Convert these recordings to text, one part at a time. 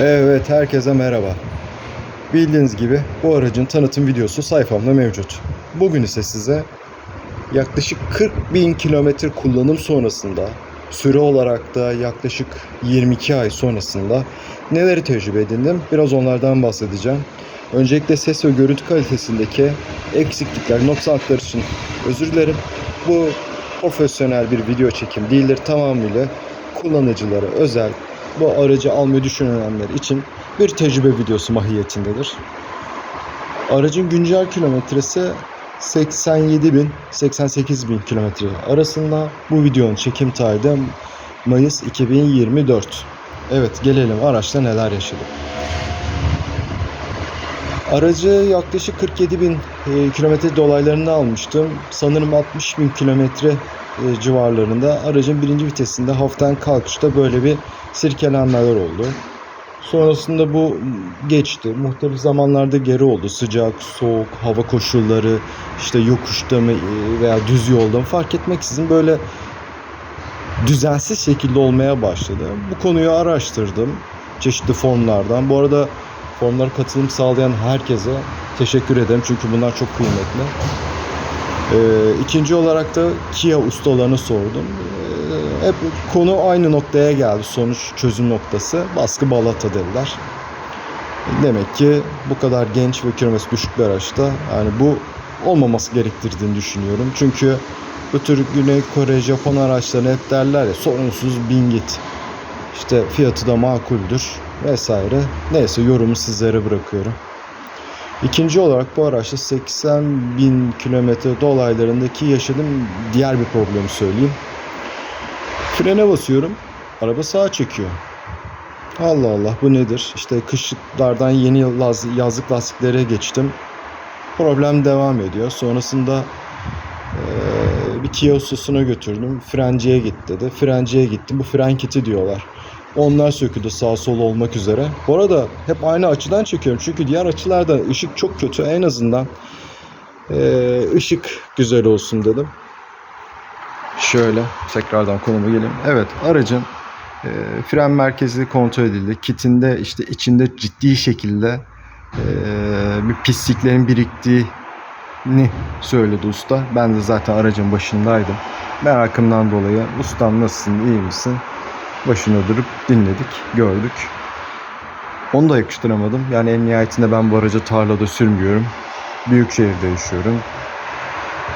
Evet, herkese merhaba. Bildiğiniz gibi bu aracın tanıtım videosu sayfamda mevcut. Bugün ise size yaklaşık 40 bin kilometre kullanım sonrasında, süre olarak da yaklaşık 22 ay sonrasında neleri tecrübe edindim biraz onlardan bahsedeceğim. Öncelikle ses ve görüntü kalitesindeki eksiklikler, noksanlıklar için özür dilerim. Bu profesyonel bir video çekim değildir. Tamamıyla kullanıcılara özel bu aracı almayı düşünenler için bir tecrübe videosu mahiyetindedir. Aracın güncel kilometresi 87 bin 88 bin kilometre arasında. Bu videonun çekim tarihi Mayıs 2024. Evet gelelim araçta neler yaşadık. Aracı yaklaşık 47 bin e, kilometre dolaylarında almıştım. Sanırım 60 bin kilometre civarlarında aracın birinci vitesinde hafiften kalkışta böyle bir sirkelenmeler oldu. Sonrasında bu geçti. Muhtelif zamanlarda geri oldu. Sıcak, soğuk, hava koşulları, işte yokuşta mı e, veya düz yolda mı fark etmeksizin böyle düzensiz şekilde olmaya başladı. Bu konuyu araştırdım çeşitli formlardan. Bu arada formlara katılım sağlayan herkese teşekkür ederim çünkü bunlar çok kıymetli. Ee, ikinci olarak da Kia ustalarını sordum. Ee, hep konu aynı noktaya geldi. Sonuç çözüm noktası. Baskı balata dediler. Demek ki bu kadar genç ve kilometre düşük bir araçta yani bu olmaması gerektirdiğini düşünüyorum. Çünkü bu tür Güney Kore, Japon araçlarına hep derler ya sorunsuz bin git. İşte fiyatı da makuldür vesaire. Neyse yorumu sizlere bırakıyorum. İkinci olarak bu araçta 80 bin kilometre dolaylarındaki yaşadığım diğer bir problemi söyleyeyim. Frene basıyorum. Araba sağa çekiyor. Allah Allah bu nedir? İşte kışlıklardan yeni yaz, yazlık lastiklere geçtim. Problem devam ediyor. Sonrasında eee, bir Kia ustasına götürdüm. Frenciye git dedi. Frenciye gittim. Bu fren kiti diyorlar. Onlar söküldü sağ sol olmak üzere. Bu arada hep aynı açıdan çekiyorum. Çünkü diğer açılarda ışık çok kötü. En azından eee, ışık güzel olsun dedim. Şöyle tekrardan konuma geleyim. Evet aracın eee, fren merkezi kontrol edildi. Kitinde işte içinde ciddi şekilde eee, bir pisliklerin biriktiğini söyledi usta. Ben de zaten aracın başındaydım. Merakımdan dolayı ustam nasılsın iyi misin? Başına durup dinledik, gördük. Onu da yakıştıramadım. Yani en nihayetinde ben bu aracı tarlada sürmüyorum. Büyük şehirde yaşıyorum.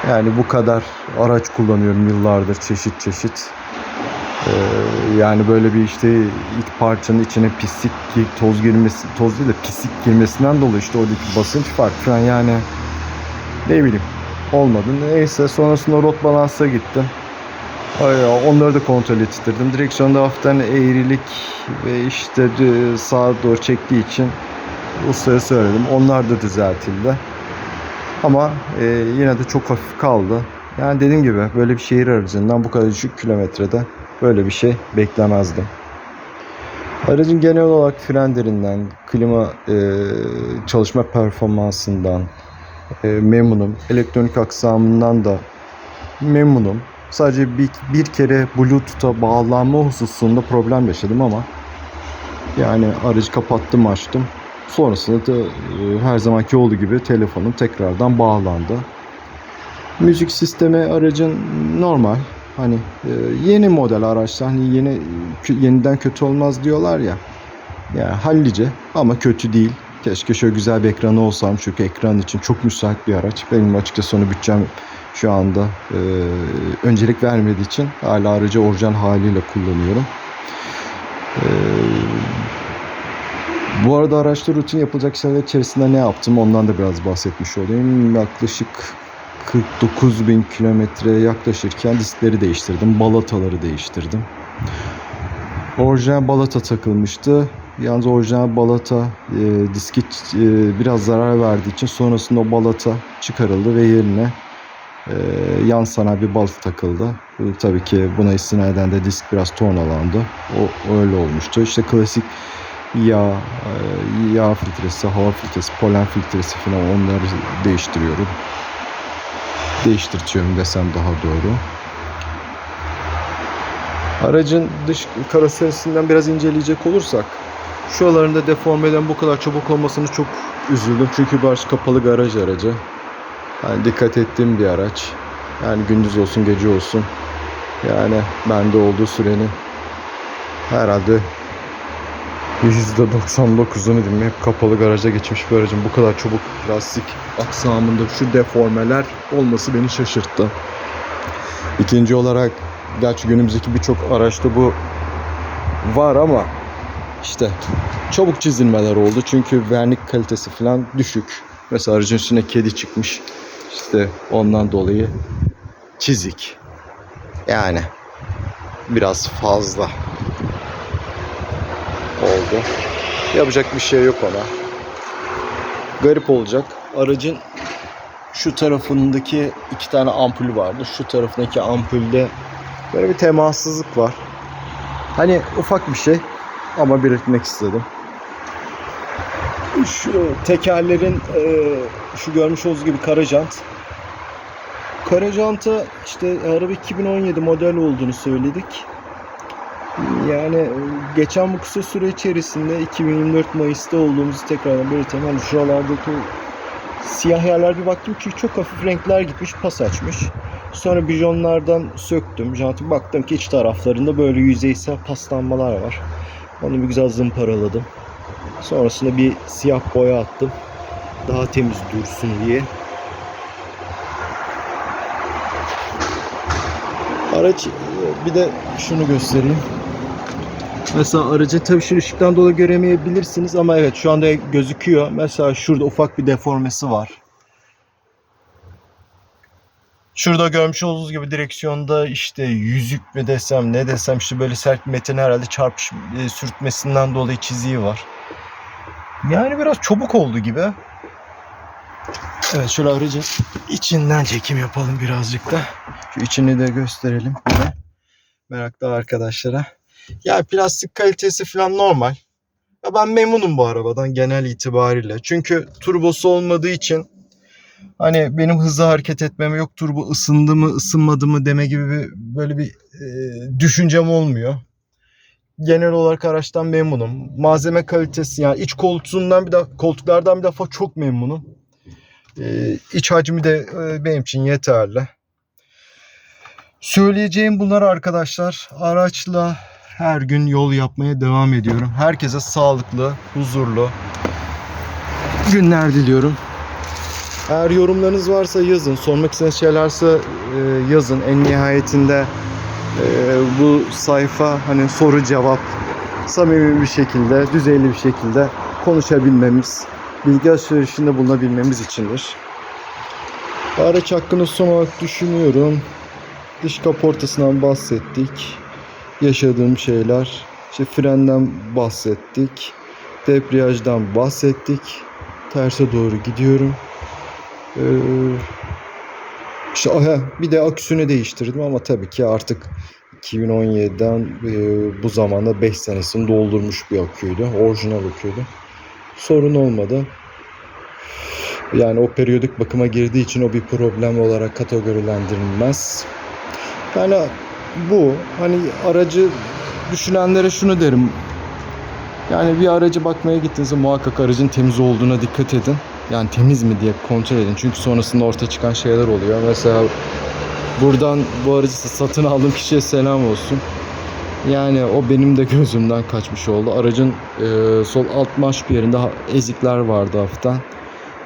Yani bu kadar araç kullanıyorum yıllardır çeşit çeşit. Ee, yani böyle bir işte ilk parçanın içine pislik, toz girmesi, toz değil de pislik girmesinden dolayı işte oradaki basınç farkı falan yani ne bileyim olmadı. Neyse sonrasında rot balansa gittim. Onları da kontrol ettirdim. Direksiyonda hafiften eğrilik ve işte sağa doğru çektiği için ustaya söyledim. Onlar da düzeltildi. Ama e, yine de çok hafif kaldı. Yani dediğim gibi böyle bir şehir aracından bu kadar düşük kilometrede böyle bir şey beklemezdim. Aracın genel olarak frenlerinden, klima e, çalışma performansından e, memnunum. Elektronik aksamından da memnunum. Sadece bir, bir kere Bluetooth'a bağlanma hususunda problem yaşadım ama yani aracı kapattım açtım. Sonrasında da e, her zamanki olduğu gibi telefonum tekrardan bağlandı. Müzik sistemi aracın normal. Hani e, yeni model araçlar hani yeni yeniden kötü olmaz diyorlar ya. Yani hallice ama kötü değil. Keşke şöyle güzel bir ekranı olsam çünkü ekran için çok müsait bir araç. Benim açıkçası onu bütçem şu anda e, öncelik vermediği için hala aracı orijinal haliyle kullanıyorum. E, bu arada araçta rutin yapılacak şeyler içerisinde ne yaptım ondan da biraz bahsetmiş olayım. Yaklaşık 49 bin kilometreye yaklaşırken diskleri değiştirdim. Balataları değiştirdim. Orijinal balata takılmıştı. Yalnız orijinal balata e, diski e, biraz zarar verdiği için sonrasında o balata çıkarıldı ve yerine e, yan sanayi bir balata takıldı. E, tabii ki buna istinaden de disk biraz tornalandı. O öyle olmuştu. İşte klasik yağ, e, yağ filtresi, hava filtresi, polen filtresi falan onları değiştiriyorum. Değiştirtiyorum desem daha doğru. Aracın dış karoserisinden biraz inceleyecek olursak Şuralarında deformeden bu kadar çabuk olmasını çok üzüldüm. Çünkü bu araç kapalı garaj aracı. Yani dikkat ettiğim bir araç. Yani gündüz olsun gece olsun. Yani bende olduğu sürenin herhalde %99'unu diyeyim hep kapalı garaja geçmiş bir aracın bu kadar çabuk plastik aksamında şu deformeler olması beni şaşırttı. İkinci olarak gerçi günümüzdeki birçok araçta bu var ama işte çabuk çizilmeler oldu çünkü vernik kalitesi falan düşük. Mesela aracın üstüne kedi çıkmış. İşte ondan dolayı çizik. Yani biraz fazla oldu. Yapacak bir şey yok ona. Garip olacak. Aracın şu tarafındaki iki tane ampul vardı. Şu tarafındaki ampulde böyle bir temassızlık var. Hani ufak bir şey ama belirtmek istedim. Şu tekerlerin e, şu görmüş olduğunuz gibi kara jant. İşte araba 2017 model olduğunu söyledik. Yani e, geçen bu kısa süre içerisinde 2024 Mayıs'ta olduğumuzu tekrardan belirtelim. Hani şuralardaki siyah yerler bir baktım ki çok hafif renkler gitmiş, pas açmış. Sonra bijonlardan söktüm. Jantı baktım ki iç taraflarında böyle yüzeysel paslanmalar var. Onu bir güzel zımparaladım. Sonrasında bir siyah boya attım. Daha temiz dursun diye. Araç bir de şunu göstereyim. Mesela aracı tabii şu ışıktan dolayı göremeyebilirsiniz ama evet şu anda gözüküyor. Mesela şurada ufak bir deformesi var. Şurada görmüş olduğunuz gibi direksiyonda işte yüzük mü desem ne desem işte böyle sert bir metalin herhalde çarpış e, sürtmesinden dolayı çiziği var. Yani biraz çabuk oldu gibi. Evet şöyle aracın içinden çekim yapalım birazcık da. Şu içini de gösterelim. Meraklı arkadaşlara. Ya plastik kalitesi falan normal. Ya ben memnunum bu arabadan genel itibariyle. Çünkü turbosu olmadığı için hani benim hızlı hareket etmeme yok turbo ısındı mı ısınmadı mı deme gibi bir böyle bir e, düşüncem olmuyor. Genel olarak araçtan memnunum. Malzeme kalitesi yani iç koltuğundan bir de koltuklardan bir defa çok memnunum. E, iç hacmi de e, benim için yeterli. Söyleyeceğim bunlar arkadaşlar. Araçla her gün yol yapmaya devam ediyorum. Herkese sağlıklı, huzurlu günler diliyorum. Eğer yorumlarınız varsa yazın. Sormak istediğiniz şeylerse e, yazın. En nihayetinde bu sayfa hani soru cevap samimi bir şekilde, düzeyli bir şekilde konuşabilmemiz, bilgi alışverişinde bulunabilmemiz içindir. Araç hakkında son olarak düşünüyorum. Dış kaportasından bahsettik. Yaşadığım şeyler. İşte frenden bahsettik. Debriyajdan bahsettik. Terse doğru gidiyorum. Ee, işte aha, bir de aküsünü değiştirdim ama tabii ki artık 2017'den e, bu zamanda 5 senesini doldurmuş bir aküydü. Orijinal aküydü. Sorun olmadı. Yani o periyodik bakıma girdiği için o bir problem olarak kategorilendirilmez. Yani bu hani aracı düşünenlere şunu derim. Yani bir aracı bakmaya gittiğinizde muhakkak aracın temiz olduğuna dikkat edin. Yani temiz mi diye kontrol edin. Çünkü sonrasında ortaya çıkan şeyler oluyor. Mesela buradan bu aracı satın aldığım kişiye selam olsun. Yani o benim de gözümden kaçmış oldu. Aracın e, sol alt marş bir yerinde ezikler vardı hafiften.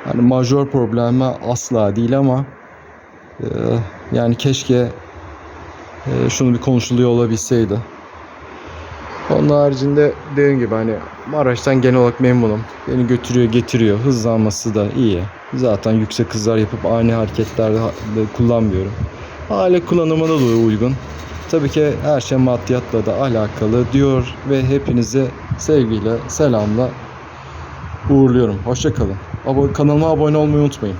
Yani majör problemi asla değil ama e, yani keşke e, şunu bir konuşuluyor olabilseydi. Onun haricinde dediğim gibi hani araçtan genel olarak memnunum. Beni götürüyor getiriyor. Hızlanması da iyi. Zaten yüksek hızlar yapıp ani hareketlerde ha- de kullanmıyorum. Aile kullanımına da uygun. Tabii ki her şey maddiyatla da alakalı diyor ve hepinizi sevgiyle, selamla uğurluyorum. Hoşçakalın. Kanalıma abone olmayı unutmayın.